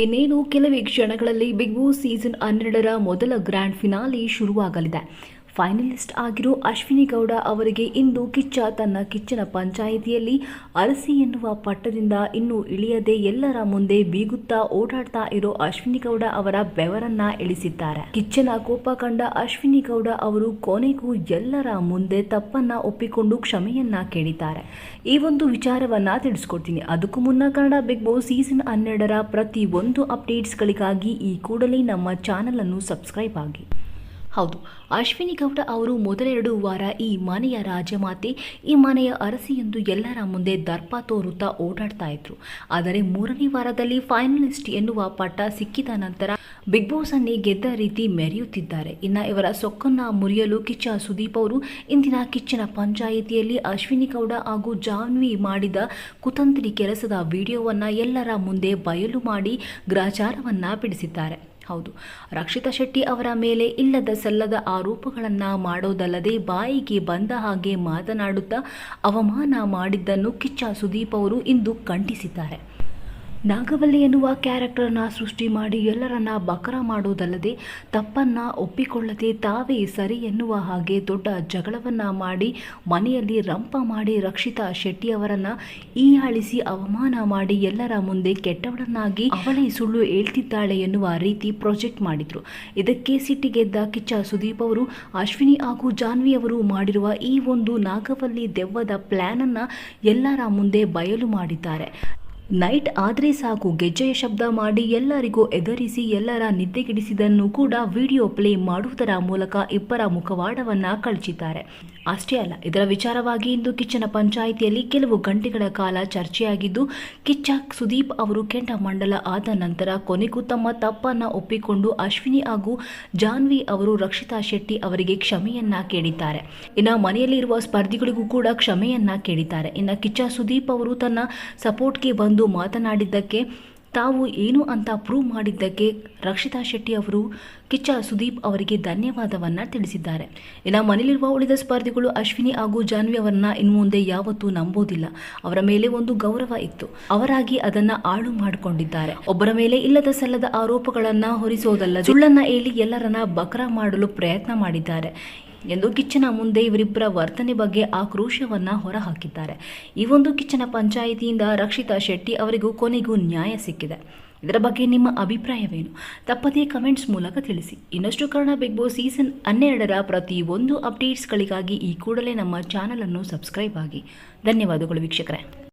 ಇನ್ನೇನು ಕೆಲವೇ ಕ್ಷಣಗಳಲ್ಲಿ ಬಿಗ್ ಬಾಸ್ ಸೀಸನ್ ಹನ್ನೆರಡರ ಮೊದಲ ಗ್ರ್ಯಾಂಡ್ ಫಿನಾಲಿ ಶುರುವಾಗಲಿದೆ. ಫೈನಲಿಸ್ಟ್ ಆಗಿರೋ ಅಶ್ವಿನಿ ಗೌಡ ಅವರಿಗೆ ಇಂದು ಕಿಚ್ಚ ತನ್ನ ಕಿಚ್ಚನ ಪಂಚಾಯಿತಿಯಲ್ಲಿ ಅರಸಿ ಎನ್ನುವ ಪಟ್ಟದಿಂದ ಇನ್ನೂ ಇಳಿಯದೆ ಎಲ್ಲರ ಮುಂದೆ ಬೀಗುತ್ತಾ ಓಡಾಡ್ತಾ ಇರೋ ಅಶ್ವಿನಿ ಗೌಡ ಅವರ ಬೆವರನ್ನ ಇಳಿಸಿದ್ದಾರೆ. ಕಿಚ್ಚನ ಕೋಪ ಕಂಡ ಅಶ್ವಿನಿ ಗೌಡ ಅವರು ಕೊನೆಗೂ ಎಲ್ಲರ ಮುಂದೆ ತಪ್ಪನ್ನ ಒಪ್ಪಿಕೊಂಡು ಕ್ಷಮೆಯನ್ನ ಕೇಳಿದ್ದಾರೆ. ಈ ಒಂದು ವಿಚಾರವನ್ನ ತಿಳಿಸ್ಕೊಡ್ತೀನಿ. ಅದಕ್ಕೂ ಮುನ್ನ ಕನ್ನಡ ಬಿಗ್ ಬಾಸ್ ಸೀಸನ್ ಹನ್ನೆರಡರ ಪ್ರತಿ ಒಂದು ಅಪ್ಡೇಟ್ಸ್ಗಳಿಗಾಗಿ ಈ ಕೂಡಲೇ ನಮ್ಮ ಚಾನಲ್ ಅನ್ನು ಸಬ್ಸ್ಕ್ರೈಬ್ ಆಗಿ. ಹೌದು. ಅಶ್ವಿನಿ ಗೌಡ ಅವರು ಮೊದಲೆರಡು ವಾರ ಈ ಮನೆಯ ರಾಜಮಾತೆ, ಈ ಮನೆಯ ಅರಸಿ ಎಂದು ಎಲ್ಲರ ಮುಂದೆ ದರ್ಪ ತೋರುತ್ತಾ ಓಡಾಡ್ತಾ ಇದ್ರು. ಆದರೆ ಮೂರನೇ ವಾರದಲ್ಲಿ ಫೈನಲಿಸ್ಟ್ ಎನ್ನುವ ಪಟ್ಟ ಸಿಕ್ಕಿದ ನಂತರ ಬಿಗ್ ಬಾಸ್ ಅನ್ನೇ ಗೆದ್ದ ರೀತಿ ಮೆರೆಯುತ್ತಿದ್ದಾರೆ. ಇನ್ನು ಇವರ ಸೊಕ್ಕನ್ನ ಮುರಿಯಲು ಕಿಚ್ಚ ಸುದೀಪ್ ಅವರು, ಇಂದಿನ ಕಿಚ್ಚನ ಪಂಚಾಯಿತಿಯಲ್ಲಿ ಅಶ್ವಿನಿ ಗೌಡ ಹಾಗೂ ಜಾನ್ವಿ ಮಾಡಿದ ಕುತಂತ್ರಿ ಕೆಲಸದ ವಿಡಿಯೋವನ್ನು ಎಲ್ಲರ ಮುಂದೆ ಬಯಲು ಮಾಡಿ ಗ್ರಾಚಾರವನ್ನ ಬಿಡಿಸಿದ್ದಾರೆ. ಹೌದು. ರಕ್ಷಿತಾ ಶೆಟ್ಟಿ ಅವರ ಮೇಲೆ ಇಲ್ಲದ ಸಲ್ಲದ ಆರೋಪಗಳನ್ನು ಮಾಡೋದಲ್ಲದೆ ಬಾಯಿಗೆ ಬಂದ ಹಾಗೆ ಮಾತನಾಡುತ್ತಾ ಅವಮಾನ ಮಾಡಿದ್ದನ್ನು ಕಿಚ್ಚ ಸುದೀಪ್ ಅವರು ಇಂದು ಖಂಡಿಸಿದ್ದಾರೆ. ನಾಗವಲ್ಲಿ ಎನ್ನುವ ಕ್ಯಾರೆಕ್ಟರ್ನ ಸೃಷ್ಟಿ ಮಾಡಿ ಎಲ್ಲರನ್ನ ಬಕರ ಮಾಡೋದಲ್ಲದೆ ತಪ್ಪನ್ನ ಒಪ್ಪಿಕೊಳ್ಳದೆ ತಾವೇ ಸರಿ ಎನ್ನುವ ಹಾಗೆ ದೊಡ್ಡ ಜಗಳವನ್ನ ಮಾಡಿ ಮನೆಯಲ್ಲಿ ರಂಪ ಮಾಡಿ ರಕ್ಷಿತಾ ಶೆಟ್ಟಿ ಅವರನ್ನ ಈಯಾಳಿಸಿ ಅವಮಾನ ಮಾಡಿ ಎಲ್ಲರ ಮುಂದೆ ಕೆಟ್ಟವಳನ್ನಾಗಿ ಅವಳೇ ಸುಳ್ಳು ಹೇಳ್ತಿದ್ದಾಳೆ ಎನ್ನುವ ರೀತಿ ಪ್ರಾಜೆಕ್ಟ್ ಮಾಡಿದ್ರು. ಇದಕ್ಕೆ ಸಿಟ್ಟಿಗೆದ್ದ ಕಿಚ್ಚ ಸುದೀಪ್ ಅವರು, ಅಶ್ವಿನಿ ಹಾಗೂ ಜಾನ್ವಿ ಅವರು ಮಾಡಿರುವ ಈ ಒಂದು ನಾಗವಲ್ಲಿ ದೆವ್ವದ ಪ್ಲಾನ್ ಅನ್ನ ಎಲ್ಲರ ಮುಂದೆ ಬಯಲು ಮಾಡಿದ್ದಾರೆ. ನೈಟ್ ಆದರೆ ಸಾಕು, ಗೆಜ್ಜೆಯ ಶಬ್ದ ಮಾಡಿ ಎಲ್ಲರಿಗೂ ಎದರಿಸಿ ಎಲ್ಲರ ನಿದ್ದೆಗೆಡಿಸಿದನ್ನು ಕೂಡ ವಿಡಿಯೋ ಪ್ಲೇ ಮಾಡುವುದರ ಮೂಲಕ ಇಬ್ಬರ ಮುಖವಾಡವನ್ನು ಕಳಚಿದ್ದಾರೆ. ಅಷ್ಟೇ ಅಲ್ಲ, ಇದರ ವಿಚಾರವಾಗಿ ಇಂದು ಕಿಚ್ಚನ ಪಂಚಾಯಿತಿಯಲ್ಲಿ ಕೆಲವು ಗಂಟೆಗಳ ಕಾಲ ಚರ್ಚೆಯಾಗಿದ್ದು, ಕಿಚ್ಚ ಸುದೀಪ್ ಅವರು ಕೆಂಡ ಮಂಡಲ ಆದ ನಂತರ ಕೊನೆಗೂ ತಮ್ಮ ತಪ್ಪನ್ನ ಒಪ್ಪಿಕೊಂಡು ಅಶ್ವಿನಿ ಹಾಗೂ ಜಾನ್ವಿ ಅವರು ರಕ್ಷಿತಾ ಶೆಟ್ಟಿ ಅವರಿಗೆ ಕ್ಷಮೆಯನ್ನ ಕೇಳಿದ್ದಾರೆ. ಇನ್ನು ಮನೆಯಲ್ಲಿರುವ ಸ್ಪರ್ಧಿಗಳಿಗೂ ಕೂಡ ಕ್ಷಮೆಯನ್ನ ಕೇಳಿದ್ದಾರೆ. ಇನ್ನು ಕಿಚ್ಚ ಸುದೀಪ್ ಅವರು ತನ್ನ ಸಪೋರ್ಟ್ಗೆ ಬಂದು ಮಾತನಾಡಿದ್ದಕ್ಕೆ ತಾವು ಏನು ಅಂತ ಪ್ರೂವ್ ಮಾಡಿದ್ದಕ್ಕೆ ರಕ್ಷಿತಾ ಶೆಟ್ಟಿ ಅವರು ಕಿಚ್ಚ ಸುದೀಪ್ ಅವರಿಗೆ ಧನ್ಯವಾದವನ್ನ ತಿಳಿಸಿದ್ದಾರೆ. ಇನ್ನು ಮನೆಯಲ್ಲಿರುವ ಉಳಿದ ಸ್ಪರ್ಧಿಗಳು ಅಶ್ವಿನಿ ಹಾಗೂ ಜಾನ್ವಿ ಅವರನ್ನ ಇನ್ನು ಮುಂದೆ ಯಾವತ್ತೂ ನಂಬೋದಿಲ್ಲ. ಅವರ ಮೇಲೆ ಒಂದು ಗೌರವ ಇತ್ತು. ಅವರಾಗಿ ಅದನ್ನ ಆಳು ಮಾಡಿಕೊಂಡಿದ್ದಾರೆ. ಒಬ್ಬರ ಮೇಲೆ ಇಲ್ಲದ ಸಲ್ಲದ ಆರೋಪಗಳನ್ನ ಹೊರಿಸೋದಲ್ಲ ಸುಳ್ಳನ್ನ ಹೇಳಿ ಎಲ್ಲರನ್ನ ಬಕರ ಮಾಡಲು ಪ್ರಯತ್ನ ಮಾಡಿದ್ದಾರೆ. ಎಂದು ಕಿಚ್ಚನ ಮುಂದೆ ಇವರಿಬ್ಬರ ವರ್ತನೆ ಬಗ್ಗೆ ಆಕ್ರೋಶವನ್ನ ಹೊರಹಾಕಿದ್ದಾರೆ. ಈ ಒಂದು ಕಿಚ್ಚನ ಪಂಚಾಯಿತಿಯಿಂದ ರಕ್ಷಿತಾ ಶೆಟ್ಟಿ ಅವರಿಗೂ ಕೊನೆಗೂ ನ್ಯಾಯ ಸಿಕ್ಕಿದೆ. ಇದರ ಬಗ್ಗೆ ನಿಮ್ಮ ಅಭಿಪ್ರಾಯವೇನು? ತಪ್ಪದೇ ಕಮೆಂಟ್ಸ್ ಮೂಲಕ ತಿಳಿಸಿ. ಇನ್ನಷ್ಟು ಕಾರಣ ಬಿಗ್ ಬಾಸ್ ಸೀಸನ್ ಹನ್ನೆರಡರ ಪ್ರತಿ ಒಂದು ಅಪ್ಡೇಟ್ಸ್ಗಳಿಗಾಗಿ ಈ ಕೂಡಲೇ ನಮ್ಮ ಚಾನಲ್ ಅನ್ನು ಸಬ್ಸ್ಕ್ರೈಬ್ ಆಗಿ. ಧನ್ಯವಾದಗಳು ವೀಕ್ಷಕರೇ.